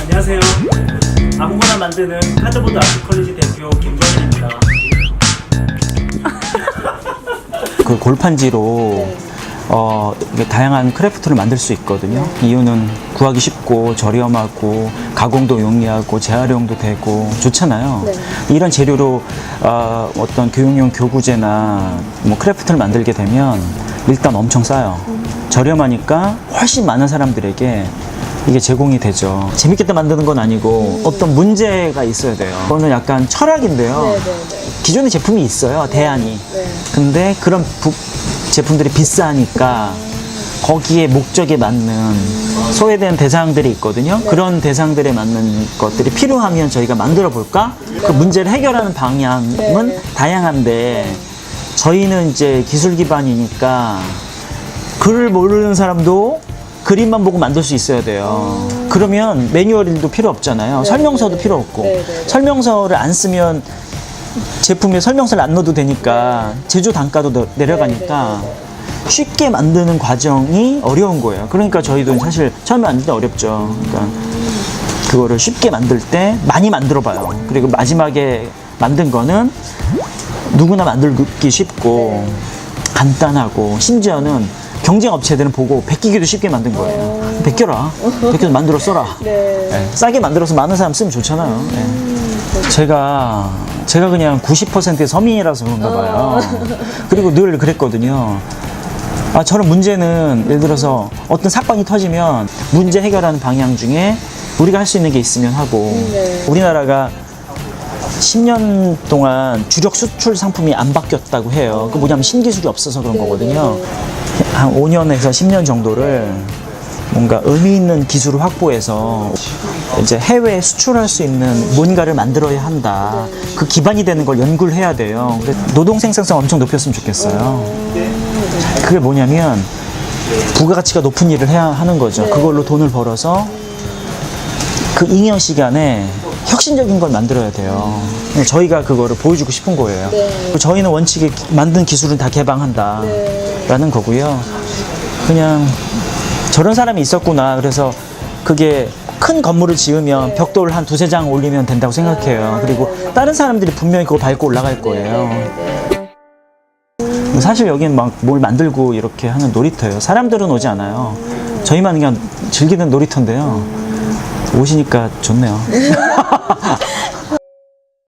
안녕하세요. 아무거나 만드는 하드보드 아트컬리지 대표 김정일입니다. 그 골판지로 어, 이게 다양한 크래프트를 만들 수 있거든요. 이유는 구하기 쉽고 저렴하고 가공도 용이하고 재활용도 되고 좋잖아요. 이런 재료로 어, 어떤 교육용 교구제나 뭐 크래프트를 만들게 되면 일단 엄청 싸요. 저렴하니까 훨씬 많은 사람들에게 이게 제공이 되죠. 재밌겠다 만드는 건 아니고 어떤 문제가 있어야 돼요. 그거는 약간 철학인데요. 기존의 제품이 있어요. 대안이. 근데 그런 부- 제품들이 비싸니까 거기에 목적에 맞는 소외된 대상들이 있거든요. 그런 대상들에 맞는 것들이 필요하면 저희가 만들어 볼까? 그 문제를 해결하는 방향은 다양한데 저희는 이제 기술 기반이니까 글을 모르는 사람도 그림만 보고 만들 수 있어야 돼요. 그러면 매뉴얼도 필요 없잖아요. 설명서도 필요 없고. 설명서를 안 쓰면 제품에 설명서를 안 넣어도 되니까 제조 단가도 더 내려가니까 쉽게 만드는 과정이 어려운 거예요. 그러니까 저희도 사실 처음에 만들 때 어렵죠. 그러니까 그거를 쉽게 만들 때 많이 만들어 봐요. 그리고 마지막에 만든 거는 누구나 만들기 쉽고 간단하고 심지어는 경쟁 업체들은 보고 베끼기도 쉽게 만든 거예요. 베껴라. 베껴서 만들어 써라. 네, 싸게 만들어서 많은 사람 쓰면 좋잖아요. 네. 제가 제가 그냥 90%의 서민이라서 그런가 봐요. 그리고 늘 그랬거든요. 아, 저런 문제는 예를 들어서 어떤 사건이 터지면 문제 해결하는 방향 중에 우리가 할 수 있는 게 있으면 하고 우리나라가 10년 동안 주력 수출 상품이 안 바뀌었다고 해요. 그 뭐냐면 신기술이 없어서 그런 거거든요. 한 5년에서 10년 정도를 뭔가 의미 있는 기술을 확보해서 이제 해외에 수출할 수 있는 뭔가를 만들어야 한다. 그 기반이 되는 걸 연구를 해야 돼요. 노동 생산성 엄청 높였으면 좋겠어요. 그게 뭐냐면 부가가치가 높은 일을 해야 하는 거죠. 그걸로 돈을 벌어서 그 잉여 시간에 혁신적인 걸 만들어야 돼요. 네, 저희가 그거를 보여주고 싶은 거예요. 그리고 저희는 원칙에 기- 만든 기술은 다 개방한다라는 거고요. 그냥 저런 사람이 있었구나. 그래서 그게 큰 건물을 지으면 벽돌 한 두세 장 올리면 된다고 생각해요. 그리고 다른 사람들이 분명히 그거 밟고 올라갈 거예요. 사실 여기는 막 뭘 만들고 이렇게 하는 놀이터예요. 사람들은 오지 않아요. 저희만 그냥 즐기는 놀이터인데요. 오시니까 좋네요.